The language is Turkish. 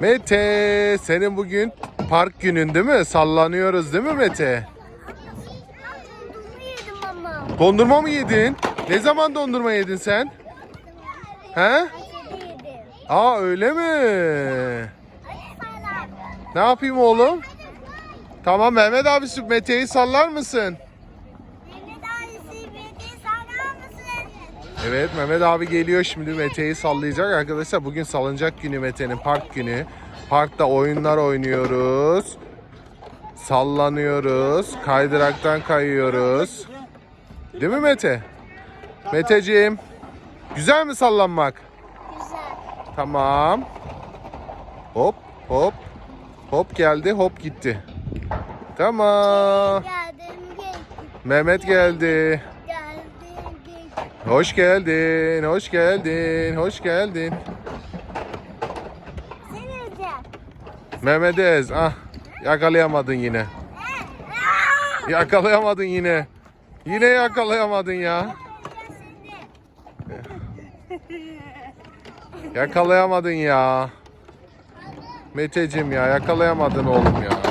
Mete senin bugün park günün değil mi? Sallanıyoruz değil mi Mete? Dondurma mı yedin? Ne zaman dondurma yedin sen? He? Aa öyle mi? Ne yapayım oğlum? Tamam Mehmet abisi Mete'yi sallar mısın? Mehmet abisi beni sanar mısın? Evet Mehmet abi geliyor şimdi Mete'yi sallayacak arkadaşlar. Bugün salıncak günü Mete'nin park günü. Parkta oyunlar oynuyoruz. Sallanıyoruz. Kaydıraktan kayıyoruz. Değil mi Mete? Meteciğim. Güzel mi sallanmak? Güzel. Tamam. Hop hop. Hop geldi hop gitti. Tamam. Geldim geldim. Mehmet geldi. Hoş geldin, hoş geldin, hoş geldin. Mehmet Ez, ah yakalayamadın yine. Yakalayamadın yine. Yine yakalayamadın ya. Yakalayamadın ya. Meteciğim ya yakalayamadın oğlum ya.